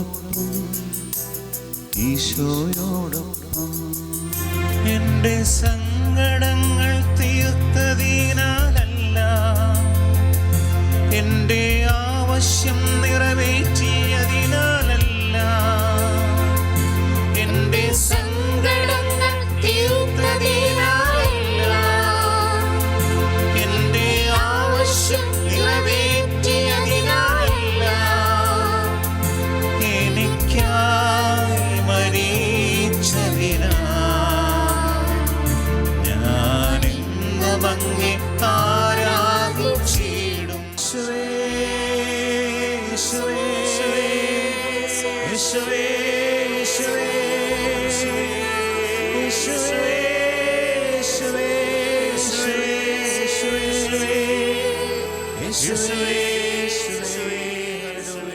ഈശോയോടൊപ്പം. ഈശോയോടൊപ്പം എന്റെ സങ്കടങ്ങൾ തീർത്തതിനാലല്ല എന്റെ ആവശ്യം നിറവേറ്റി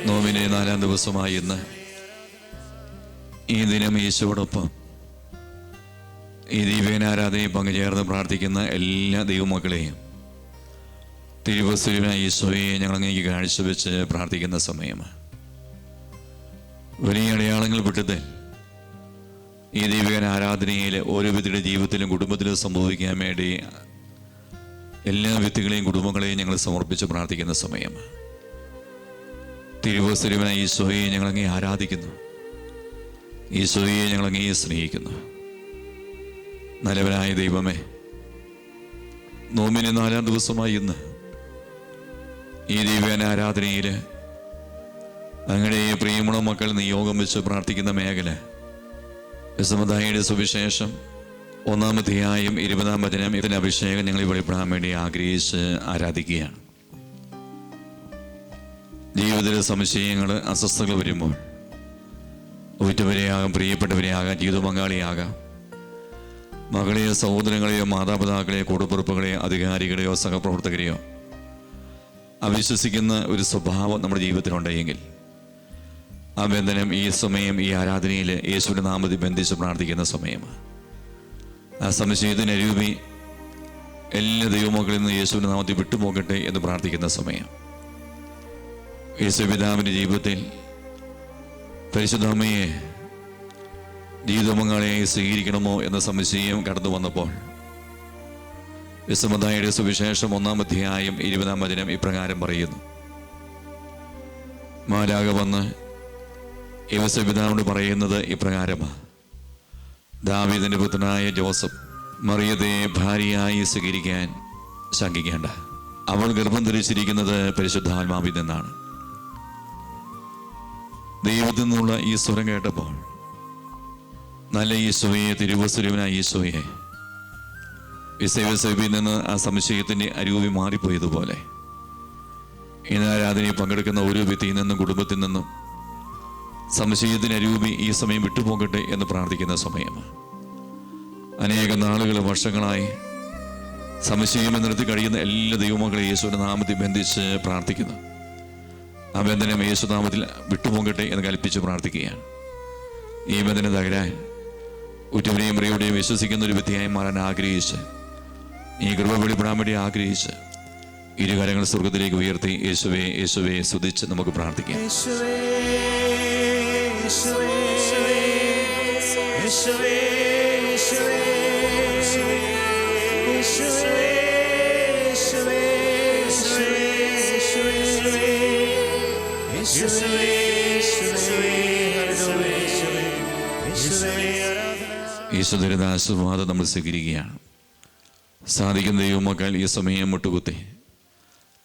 നോമിനെ നാലാം ദിവസമായി ഇന്ന്. ഈ ദിനം യേശുവോടൊപ്പം ഈ ദീപേനാരാധനയെ പങ്കുചേർന്ന് പ്രാർത്ഥിക്കുന്ന എല്ലാ ദൈവമക്കളെയും തിരുവസ്തുവിനായ ഈശോയെ ഞങ്ങൾ അങ്ങേക്ക് കാഴ്ചവെച്ച് പ്രാർത്ഥിക്കുന്ന സമയമാണ്. വലിയ അടയാളങ്ങൾ വിട്ടത് ഈ ദൈവികൻ ആരാധനയിൽ ഓരോ വ്യക്തിയുടെ ജീവിതത്തിലും കുടുംബത്തിലും സംഭവിക്കാൻ വേണ്ടി എല്ലാ വ്യക്തികളെയും കുടുംബങ്ങളെയും ഞങ്ങൾ സമർപ്പിച്ച് പ്രാർത്ഥിക്കുന്ന സമയമാണ്. തിരുവസ്തുരവനായ ഈശോയെ ഞങ്ങളങ്ങേ ആരാധിക്കുന്നു. ഈശോയെ ഞങ്ങളങ്ങേ സ്നേഹിക്കുന്നു. നല്ലവനായ ദൈവമേ നോമിന് നാലാം ദിവസമായി ഇന്ന് ഈ ദിവ്യാന ആരാധനയിൽ അങ്ങയുടെ ഈ പ്രിയമുള്ള മക്കൾ നിയോഗം വെച്ച് പ്രാർത്ഥിക്കുന്ന മേഖല. വിസമുദായയുടെ സുവിശേഷം ഒന്നാമധ്യായം ഇരുപതാം വചനം ഇതിന്റെ അഭിഷേകം ഞങ്ങൾ വെളിപ്പെടാൻ വേണ്ടി ആഗ്രഹിച്ച് ആരാധിക്കുകയാണ്. ജീവിതത്തിലെ സംശയങ്ങൾ അസ്വസ്ഥകൾ വരുമ്പോൾ ഉറ്റവരെയാകാം പ്രിയപ്പെട്ടവരെയാകാം ജീവിത പങ്കാളിയാകാം. മകളെയോ സഹോദരങ്ങളെയോ മാതാപിതാക്കളെയോ കൂടുപ്പുറപ്പുകളെയോ അധികാരികളെയോ സഹപ്രവർത്തകരെയോ അവിശ്വസിക്കുന്ന ഒരു സ്വഭാവം നമ്മുടെ ജീവിതത്തിലുണ്ടെങ്കിൽ ആ ബന്ധനം ഈ സമയം ഈ ആരാധനയിൽ യേശുവിന്റെ നാമത്തിൽ ബന്ധിച്ച് പ്രാർത്ഥിക്കുന്ന സമയമാണ്. ആ സംശയത്തിന് അരൂപി എല്ലാ ദൈവമക്കളിൽ നിന്ന് യേശുവിന്റെ നാമത്തിൽ വിട്ടുപോകട്ടെ എന്ന് പ്രാർത്ഥിക്കുന്ന സമയം. യേശു പിതാവിന്റെ ജീവിതത്തിൽ പരിശുദ്ധമ്മയെ ജീവിതമംഗളെയായി സ്വീകരിക്കണമോ എന്ന സംശയം കടന്നു വന്നപ്പോൾ വിസമതായുടെ സുവിശേഷം ഒന്നാം അധ്യായം ഇരുപതാം വചനം ഇപ്രകാരം പറയുന്നു. മാലാക വന്ന് യേശുപിതാവിനോട് പറയുന്നത് ഇപ്രകാരമാണ്. ദാവീദിന്റെ പുത്രനായ ജോസഫ് മറിയതെ ഭാര്യയായി സ്വീകരിക്കാൻ ശങ്കിക്കേണ്ട. അവൾ ഗർഭം ധരിച്ചിരിക്കുന്നത് പരിശുദ്ധാത്മാവിൽ നിന്നാണ്. ദൈവത്തിൽ നിന്നുള്ള ഈ സ്വരം കേട്ടപ്പോൾ നല്ല ഈശോയെ തിരുവസ്വരൂപനായ ഈശോയെ വിസൈവസൈബിൽ നിന്ന് ആ സംശയത്തിന്റെ അരൂപി മാറിപ്പോയതുപോലെ. ഇന്ന് ആരാധനയിൽ പങ്കെടുക്കുന്ന ഓരോ വ്യക്തിയിൽ നിന്നും കുടുംബത്തിൽ നിന്നും സംശയത്തിന് അരൂപി ഈ സമയം വിട്ടുപോകട്ടെ എന്ന് പ്രാർത്ഥിക്കുന്ന സമയമാണ് അനേക നാളുകൾ വർഷങ്ങളായി സംശയം നിർത്തി കഴിയുന്ന എല്ലാ ദൈവമക്കളെ യേശുവിന്റെ നാമത്തിൽ ബന്ധിച്ച് പ്രാർത്ഥിക്കുന്നു. ആ ബന്ധനം യേശുനാമത്തിൽ വിട്ടുപോകട്ടെ എന്ന് കൽപ്പിച്ച് പ്രാർത്ഥിക്കുകയാണ്. ഈ ബന്ധനം തകരാൻ ഉറ്റവരെയും പ്രിയയുടെയും വിശ്വസിക്കുന്ന ഒരു വ്യക്തിയായി മാറാൻ ആഗ്രഹിച്ച് ഈ കൃപ വെളിപ്പെടാൻ വേണ്ടി ആഗ്രഹിച്ച് ഇരുകാര്യങ്ങൾ സ്വർഗത്തിലേക്ക് ഉയർത്തി യേശുവെ യേശുവെ സ്തുതിച്ച് നമുക്ക് പ്രാർത്ഥിക്കാം. ഈശ്വരയുടെ ആശീർവാദം നമ്മൾ സ്വീകരിക്കുകയാണ് സാധിക്കുന്ന ദൈവമക്കാൽ ഈ സമയം മുട്ടുകുത്തി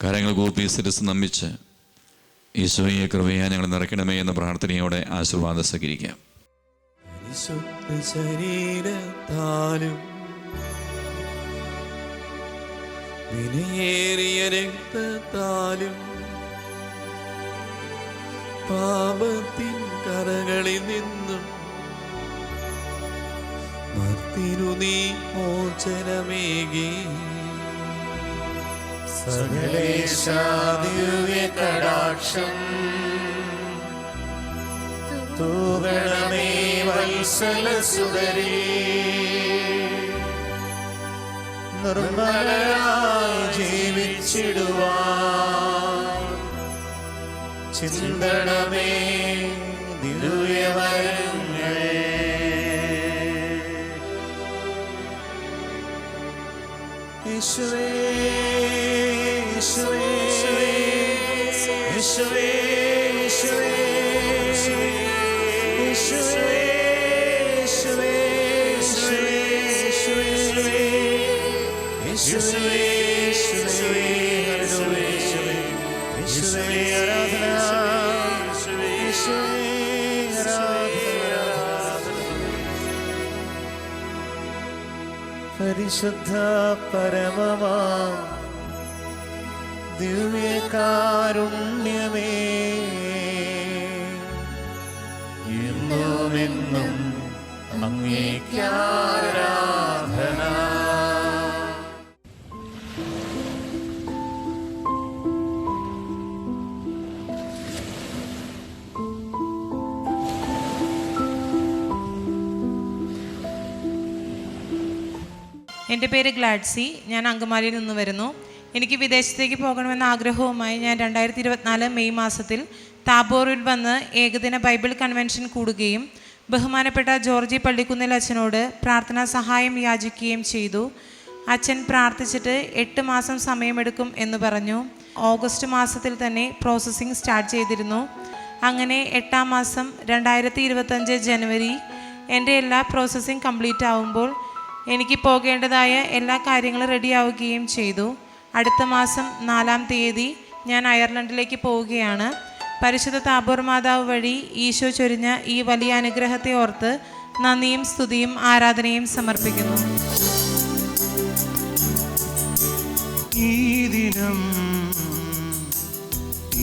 കരങ്ങൾ കൂപ്പി സിരസ് നമ്മിച്ച് ഈശോയെ കൃപയാ ഞങ്ങൾ നിറയ്ക്കണമേ എന്ന പ്രാർത്ഥനയോടെ ആശീർവാദം സ്വീകരിക്കാം വിലയേറിയ രക്തത്താലും പാപത്തിൻ കരകളിൽ നിന്നും മർത്തിനു നീ മോചനമേകി. സകലേശാദിവ്യകടാക്ഷം തൂകണമേ വത്സലസുതരേ. നിർമ്മലരായി ജീവിച്ചിടുവാ ചിന്തണമേ ദിവ്യവരങ്ങൾ. ഈശ്വരേ പരിശുദ്ധ പരമമാ എന്റെ പേര് ഗ്ലാഡ്സി. ഞാൻ അങ്കമാലിയിൽ നിന്ന് വരുന്നു. എനിക്ക് വിദേശത്തേക്ക് പോകണമെന്ന ആഗ്രഹവുമായി ഞാൻ രണ്ടായിരത്തി ഇരുപത്തിനാല് മെയ് മാസത്തിൽ താബോറിൽ വന്ന് ഏകദിന ബൈബിൾ കൺവെൻഷൻ കൂടുകയും ബഹുമാനപ്പെട്ട ജോർജി പള്ളിക്കുന്നിൽ അച്ഛനോട് പ്രാർത്ഥനാ സഹായം യാചിക്കുകയും ചെയ്തു. അച്ഛൻ പ്രാർത്ഥിച്ചിട്ട് എട്ട് മാസം സമയമെടുക്കും എന്ന് പറഞ്ഞു. ഓഗസ്റ്റ് മാസത്തിൽ തന്നെ പ്രോസസ്സിംഗ് സ്റ്റാർട്ട് ചെയ്തിരുന്നു. അങ്ങനെ എട്ടാം മാസം രണ്ടായിരത്തി ഇരുപത്തഞ്ച് ജനുവരി എന്റെ എല്ലാ പ്രോസസ്സിംഗ് കംപ്ലീറ്റ് ആവുമ്പോൾ എനിക്ക് പോകേണ്ടതായ എല്ലാ കാര്യങ്ങളും റെഡിയാവുകയും ചെയ്തു. അടുത്ത മാസം നാലാം തീയതി ഞാൻ അയർലൻഡിലേക്ക് പോവുകയാണ്. പരിശുദ്ധ താബോർ മാതാവ് വഴി ഈശോ ചൊരിഞ്ഞ ഈ വലിയ അനുഗ്രഹത്തെ ഓർത്ത് നന്ദിയും സ്തുതിയും ആരാധനയും സമർപ്പിക്കുന്നു. ഈ ദിനം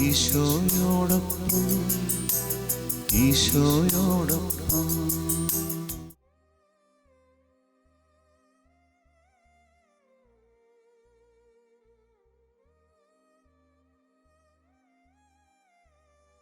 ഈശോയോടൊപ്പം ഈശോയോടൊപ്പം.